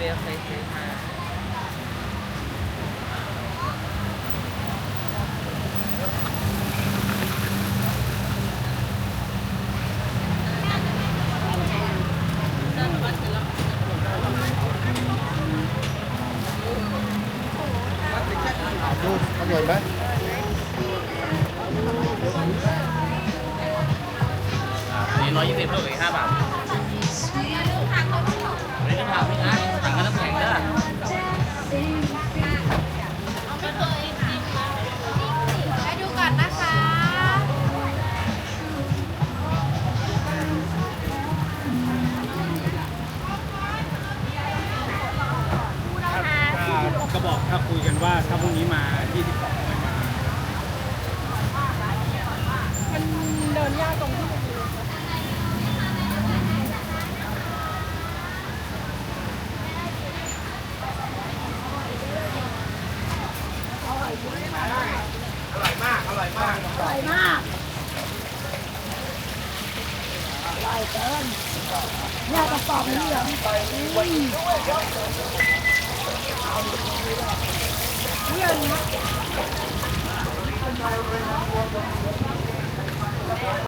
việc thì chị Hà con người đấy thì nói với việc tôi ha bảo. ก็บอกถ้าคุยกันว่าถ้าพรุ่งนี้มาที่สิบสองไม่มามันเดินยากตรงที่มันมีอร่อยมาก อร่อยมาก อร่อยมากอร่อยเกินเนี่ยกระป๋องนี้เหลือ Yeah.